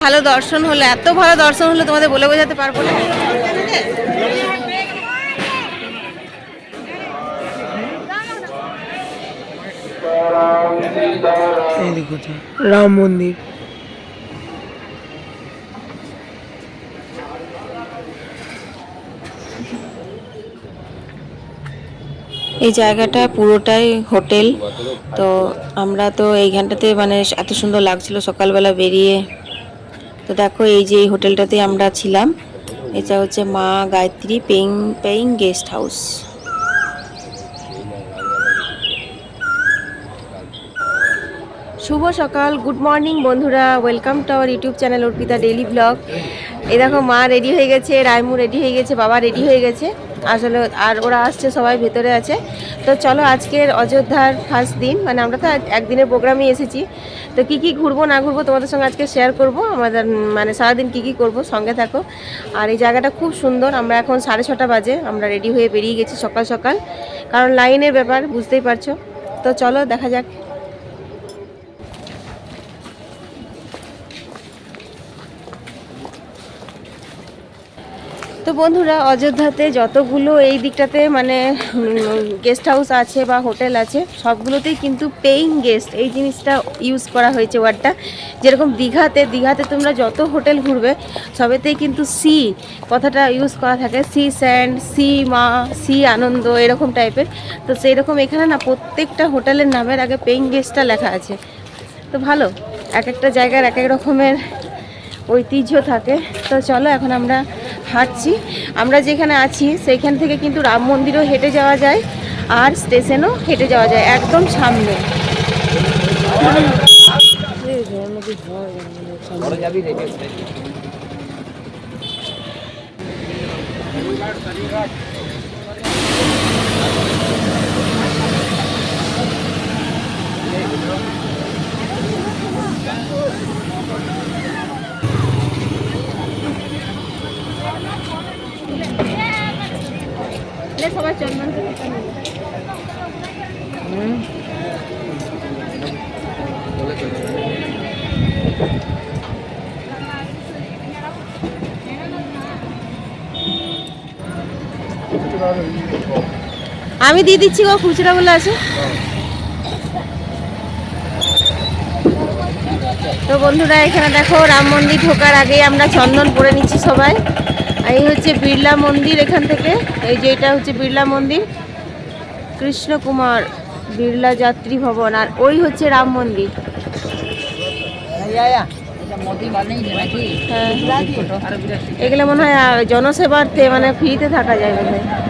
ভালো দর্শন হলো এত ভালো দর্শন হলো তোমাদের বলে বোঝাতে পারব না। রাম মন্দির। এই জায়গাটা পুরোটাই হোটেল। তো আমরা তো এইখানটাতে মানে এত সুন্দর লাগছিল সকালবেলা বেরিয়ে তো দেখো, এই যে এই হোটেলটাতে আমরা ছিলাম, এটা হচ্ছে মা Gayatri paying paying guest house. শুভ সকাল, গুড মর্নিং বন্ধুরা, welcome to our YouTube channel Arpita daily vlog. এ দেখো, মা রেডি হয়ে গেছে রায়মু রেডি হয়ে গেছে, বাবা রেডি হয়ে গেছে। আসলে আর ওরা আসছে, সবাই ভেতরে আছে। তো চলো আজকের অযোধ্যার ফার্স্ট দিন মানে আমরা তো একদিনের প্রোগ্রামে এসেছি। তো কি কি ঘুরবো, না ঘুরবো তোমাদের সঙ্গে আজকে শেয়ার করব। আমাদের মানে সারাদিন কি কি করব, সঙ্গে থাকো। আর এই জায়গাটা খুব সুন্দর, আমরা এখন সাড়ে ছটা বাজে, আমরা রেডি হয়ে বেরিয়ে গেছি সকাল সকাল। কারণ লাইনের ব্যাপার, বুঝতেই পারছ। তো চলো, দেখা যাক। তো বন্ধুরা, অযোধ্যাতে যতগুলো এই দিকটাতে মানে গেস্ট হাউস আছে বা হোটেল আছে, সবগুলোতেই কিন্তু পেইং গেস্ট এই জিনিসটা ইউজ করা হয়েছে ওয়ার্ডটা যেরকম দীঘাতে দীঘাতে তোমরা যত হোটেল ঘুরবে, সবেতেই কিন্তু সি কথাটা ইউজ করা থাকে। সি স্যান্ড সি মা সি আনন্দ এরকম টাইপের তো সেই রকম এখানে না প্রত্যেকটা হোটেলের নামের আগে পেইং গেস্টটা লেখা আছে। তো ভালো, এক একটা জায়গার এক এক রকমের ঐতিহ্য থাকে। তো চলো এখন আমরা হাঁটছি। আমরা যেখানে আছি সেইখান থেকে কিন্তু রাম মন্দিরও হেঁটে যাওয়া যায় আর স্টেশনও হেঁটে যাওয়া যায়, একদম সামনে। সবাই চন্দন আমি দিয়ে দিচ্ছি গো খুচরা বলে আছে। তো বন্ধুরা এখানে দেখো রাম মন্দির ঢোকার আগেই আমরা চন্দন পরে নিচ্ছি সবাই। এই হচ্ছে বিড়লা মন্দির এখান থেকে। এই যে এটা হচ্ছে বিড়লা মন্দির। কৃষ্ণকুমার বিড়লা যাত্রী ভবন আর ওই হচ্ছে রাম মন্দির। হ্যাঁ। এগুলো মনে হয় জনসেবার্থে মানে ফ্রিতে থাকা যায় মনে হয়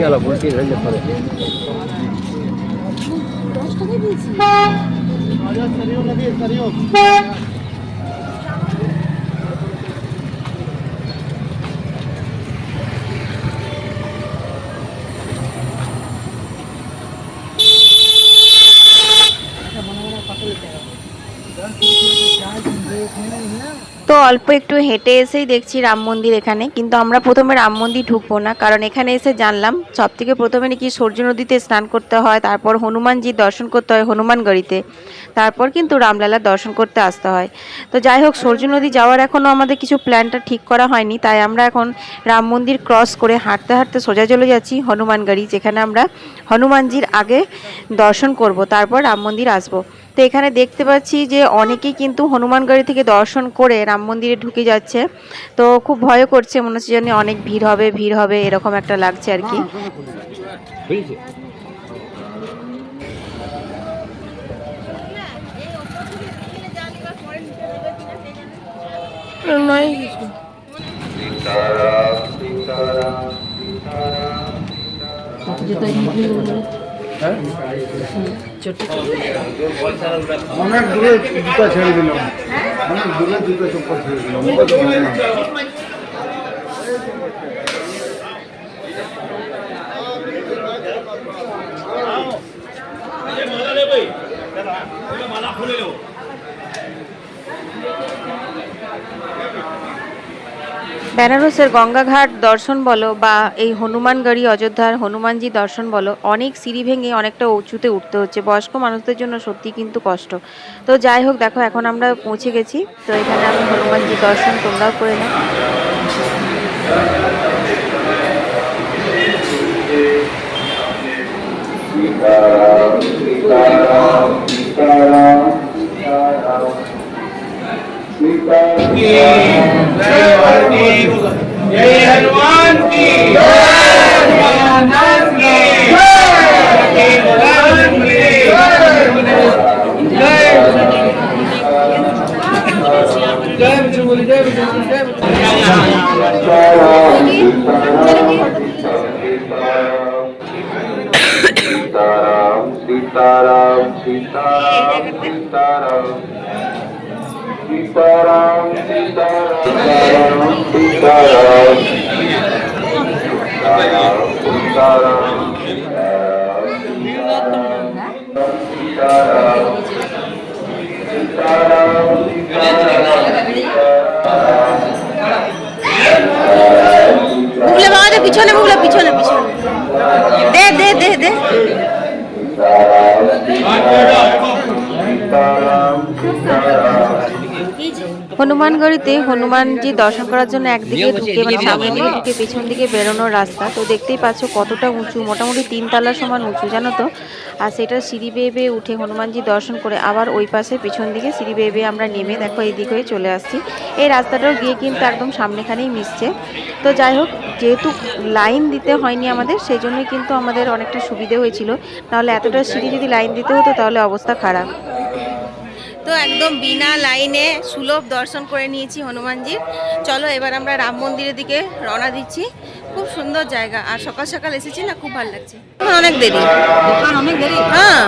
গেল বলছি দশ টাকায় দিয়েছি তো অল্প একটু হেঁটে এসেই দেখছি রাম মন্দির এখানে, কিন্তু আমরা প্রথমে রাম মন্দির ঢুকবো না, কারণ এখানে এসে জানলাম সব থেকে প্রথমে নাকি সূর্য নদীতে স্নান করতে হয়, তারপর হনুমানজির দর্শন করতে হয় হনুমানগড়িতে তারপর কিন্তু রামলালার দর্শন করতে আসতে হয়। তো যাই হোক, সূর্য নদী যাওয়ার এখনও আমাদের কিছু প্ল্যানটা ঠিক করা হয়নি, তাই আমরা এখন রাম মন্দির ক্রস করে হাঁটতে হাঁটতে সোজা চলে যাচ্ছি হনুমানগড়ি যেখানে আমরা হনুমানজির আগে দর্শন করব, তারপর রাম মন্দির আসব। তো এখানে দেখতে পাচ্ছি যে অনেকেই কিন্তু হনুমানগড়ি থেকে দর্শন করে রাম মন্দিরে ঢুকে যাচ্ছে। তো খুব ভয় করছে মনে হচ্ছে যেন অনেক ভিড় হবে ভিড় হবে এরকম একটা লাগছে আর কি। নয় কিছু। অনেক দূরে জুতা ছেড়ে দিলাম। অনেক দূরে জুতা চপ্পল ছেড়ে দিলাম। বেনারসের গঙ্গাঘাট দর্শন বলো বা এই হনুমানগড়ি, অযোধ্যার হনুমানজি দর্শন বলো, অনেক সিঁড়ি ভেঙে অনেকটা উঁচুতে উঠতে হচ্ছে। বয়স্ক মানুষদের জন্য সত্যি কিন্তু কষ্ট। তো যাই হোক, দেখো এখন আমরা পৌঁছে গেছি। তো এখানে আমি হনুমানজি দর্শন তোমরাও করে নাও। की जय हनुमान की जय हनुमान की হনুমানগড়িতে হনুমানজি দর্শন করার জন্য একদিকে ঢুকে মানে সামনে দিকে ঢুকে পেছন দিকে বেরোনোর রাস্তা। তো দেখতেই পাচ্ছ কতটা উঁচু, মোটামুটি তিন তলা সমান উঁচু, জানো তো? আর সেটা সিঁড়ি বেয়ে বেয়ে উঠে হনুমানজি দর্শন করে আবার ওই পাশে পিছন দিকে সিঁড়ি বেয়ে বেয়ে আমরা নেমে দেখো এই দিক হয়ে চলে আসছি। এই রাস্তাটাও গিয়ে কিন্তু একদম সামনেখানেই মিশছে। তো যাই হোক, যেহেতু লাইন দিতে হয়নি আমাদের, সেই জন্যই কিন্তু আমাদের অনেকটা সুবিধে হয়েছিল। নাহলে এতটা সিঁড়ি যদি লাইন দিতে হতো তাহলে অবস্থা খারাপ। তো একদম বিনা লাইনে সুলভ দর্শন করে নিয়েছি হনুমানজির। চলো এবার আমরা রাম মন্দিরের দিকে রওনা দিচ্ছি। খুব সুন্দর জায়গা। আর সকাল সকাল এসেছি না খুব ভালো লাগছে। অনেক দেরি। অনেক দেরি হ্যাঁ।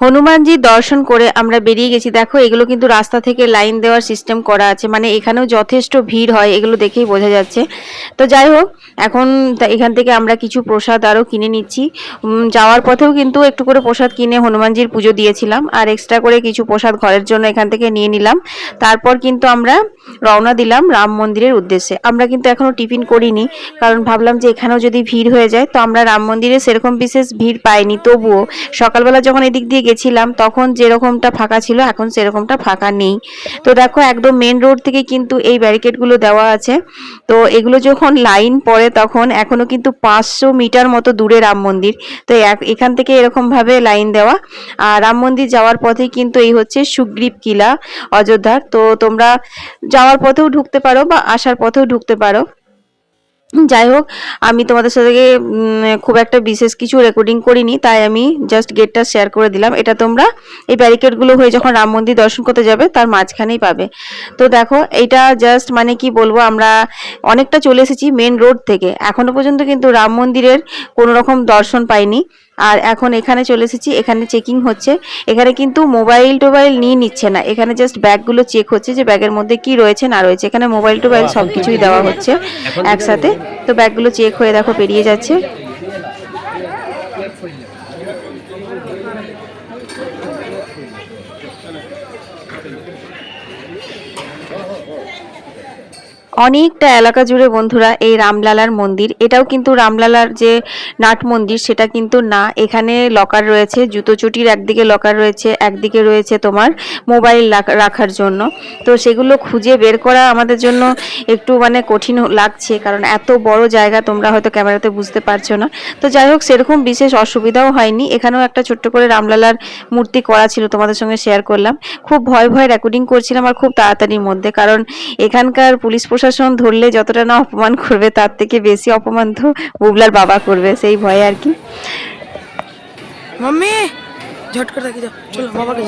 হনুমানজি দর্শন করে আমরা বেরিয়ে গেছি। দেখো, এগুলো কিন্তু রাস্তা থেকে লাইন দেওয়ার সিস্টেম করা আছে। মানে এখানেও যথেষ্ট ভিড় হয়, এগুলো দেখেই বোঝা যাচ্ছে। তো যাই হোক, এখন এখান থেকে আমরা কিছু প্রসাদ আরও কিনে নিচ্ছি। যাওয়ার পথেও কিন্তু একটু করে প্রসাদ কিনে হনুমানজির পুজো দিয়েছিলাম। আর এক্সট্রা করে কিছু প্রসাদ ঘরের জন্য এখান থেকে নিয়ে নিলাম। তারপর কিন্তু আমরা রওনা দিলাম রাম মন্দিরের উদ্দেশ্যে। আমরা কিন্তু এখনও টিফিন করিনি, কারণ ভাবলাম যে এখানেও যদি ভিড় হয়ে যায়, তো আমরা রাম মন্দিরে সেরকম বিশেষ ভিড় পাইনি। তবুও সকালবেলা যখন এদিক দিয়ে গেছিলাম, তখন যেরকমটা ফাঁকা ছিল, এখন সেরকমটা ফাঁকা নেই। তো দেখো, একদম মেন রোড থেকে কিন্তু এই ব্যারিকেডগুলো দেওয়া আছে। তো এগুলো যখন লাইন পড়ে, তখন এখনও কিন্তু পাঁচশো মিটার মতো দূরে রাম মন্দির। তো এখান থেকে এরকমভাবে লাইন দেওয়া। আর রাম মন্দির যাওয়ার পথে কিন্তু এই হচ্ছে সুগ্রীব কিলা, অযোধ্যার। তো তোমরা যাওয়ার পথেও ঢুকতে পারো বা আসার পথেও ঢুকতে পারো। যাই হোক, আমি তোমাদের সাথে খুব একটা বিশেষ কিছু রেকর্ডিং করিনি, তাই আমি জাস্ট গেটটা শেয়ার করে দিলাম। এটা তোমরা এই ব্যারিকেডগুলো হয়ে যখন রাম মন্দির দর্শন করতে যাবে, তার মাঝখানেই পাবে। তো দেখো এটা জাস্ট মানে কি বলব, আমরা অনেকটা চলে এসেছি মেন রোড থেকে। এখনও পর্যন্ত কিন্তু রাম মন্দিরের কোনো রকম দর্শন পাইনি। আর এখন এখানে চলে এসেছি এখানে চেকিং হচ্ছে। এখানে কিন্তু মোবাইল টোবাইল নিয়ে নিচ্ছে না। এখানে জাস্ট ব্যাগগুলো চেক হচ্ছে যে ব্যাগের মধ্যে কি রয়েছে না রয়েছে। এখানে মোবাইল টোবাইল সব কিছুই দেওয়া হচ্ছে একসাথে। তো ব্যাগগুলো চেক হয়ে দেখো পেরিয়ে যাচ্ছে। অনেকটা এলাকা জুড়ে বন্ধুরা এই রামলালার মন্দির। এটাও কিন্তু রামলালার যে নাট মন্দির, সেটা কিন্তু না। এখানে লকার রয়েছে জুতো চুটির একদিকে লকার রয়েছে, একদিকে রয়েছে তোমার মোবাইল রাখ- রাখার জন্য। তো সেগুলো খুঁজে বের করা আমাদের জন্য একটু মানে কঠিন লাগছে, কারণ এত বড় জায়গা তোমরা হয়তো ক্যামেরাতে বুঝতে পারছ না। তো যাই হোক, সেরকম বিশেষ অসুবিধাও হয়নি। এখানেও একটা ছোট্ট করে রামলালার মূর্তি করা ছিল, তোমাদের সঙ্গে শেয়ার করলাম। খুব ভয় ভয় রেকর্ডিং করছিলাম আর খুব তাড়াতাড়ির মধ্যে, কারণ এখানকার পুলিশ প্রশাসন সিংহাসন ধরলে যতটা না অপমান করবে তার থেকে বেশি অপমান তো বুবলার বাবা করবে সেই ভয়ে আর কি। মাম্মি ঝট করে দেখি যাও। চলো বাবাকে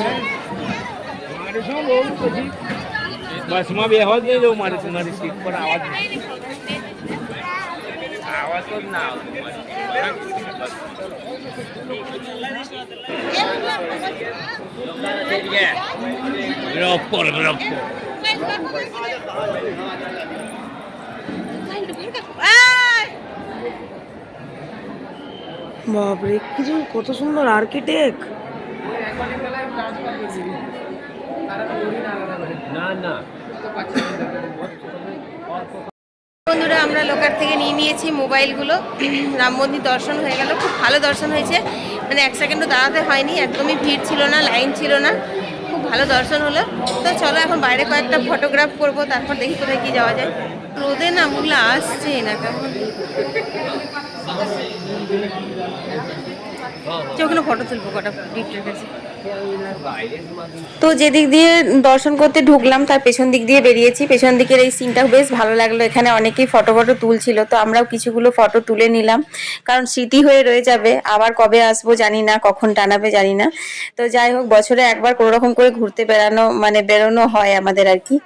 বাপরে কিছু কত সুন্দর আর্কিটেক্ট বন্ধুরা, আমরা লোকার থেকে নিয়ে নিয়েছি মোবাইলগুলো। রাম মন্দির দর্শন হয়ে গেল। খুব ভালো দর্শন হয়েছে। মানে এক সেকেন্ডও দাঁড়াতে হয়নি। একদমই ভিড় ছিল না, লাইন ছিল না। ভালো দর্শন হলো। তো চলো এখন বাইরে কয়েকটা ফটোগ্রাফ করব, তারপর দেখি কোথায় কি যাওয়া যায়। রোদে না মুলা আসছে না কেমন ওখানে ফটো তুলবো কটা গিফটের কাছে তো যেদিক দিয়ে দর্শন করতে ঢুকলাম, তার পেছন দিক দিয়ে বেরিয়েছি। পেছন দিকের এই সিনটা বেশ ভালো লাগল। এখানে অনেকেই ফটো ফটো তুলছিল, তো আমরাও কিছুগুলো ফটো তুলে নিলাম। কারণ স্মৃতি হয়ে রয়ে যাবে, আবার কবে আসব জানি না, কখন টানাবে জানি না। তো যাই হোক, বছরে একবার কোনো রকম করে ঘুরতে বেড়ানো মানে বেরোনো হয় আমাদের আর কি।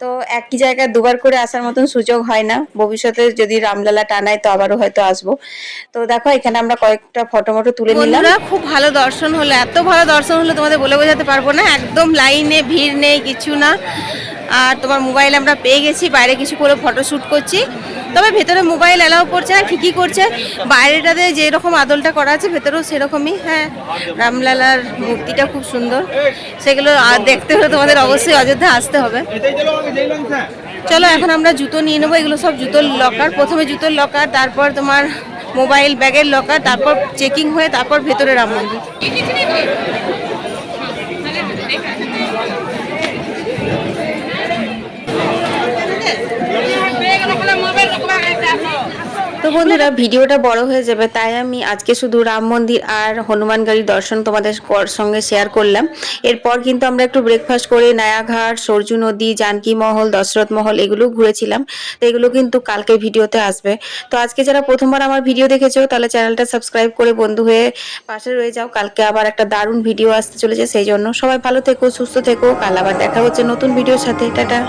তো একই জায়গায় দুবার করে আসার মতন সুযোগ হয় না। ভবিষ্যতে যদি রামলালা টানায়, তো আবারও হয়তো আসব। তো দেখো, এখানে আমরা কয়েকটা ফটো মটো তুলে নিলাম। খুব ভালো দর্শন হলো। এত ভালো দর্শন হলো, তোমাদের বলে বোঝাতে পারব না। একদম লাইনে ভিড় নেই, কিছু না। আর তোমার মোবাইল আমরা পেয়ে গেছি, বাইরে কিছু করে ফটো শ্যুট করছি। তবে ভেতরে মোবাইল অ্যালাউ করছে না ঠিকই করছে। বাইরেটাতে যেরকম আদলটা করা আছে, ভেতরেও সেরকমই। হ্যাঁ রামলালার মূর্তিটা খুব সুন্দর। সেগুলো দেখতে হলে তোমাদের অবশ্যই অযোধ্যা আসতে হবে। চলো, এখন আমরা জুতো নিয়ে নেব। এগুলো সব জুতোর লকার প্রথমে জুতোর লকার তারপর তোমার মোবাইল ব্যাগের লকার তারপর চেকিং হয়ে তারপর ভেতরে রাম মন্দির। তো বন্ধুরা, ভিডিওটা বড় হয়ে যাবে, তাই আমি আজকে শুধু রাম মন্দির আর হনুমান গাড়ির দর্শন তোমাদের সঙ্গে শেয়ার করলাম। এরপর কিন্তু আমরা একটু ব্রেকফাস্ট করে নায়াঘাট, সরজু নদী, জানকী মহল, দশরথ মহল এগুলো ঘুরেছিলাম। তো এগুলো কিন্তু কালকে ভিডিওতে আসবে। তো আজকে যারা প্রথমবার আমার ভিডিও দেখেছ, তাহলে চ্যানেলটা সাবস্ক্রাইব করে বন্ধু হয়ে পাশে রয়ে যাও। কালকে আবার একটা দারুণ ভিডিও আসতে চলেছে, সেই জন্য সবাই ভালো থেকো, সুস্থ থেকো। কাল আবার দেখা হচ্ছে নতুন ভিডিওর সাথে। টাটা।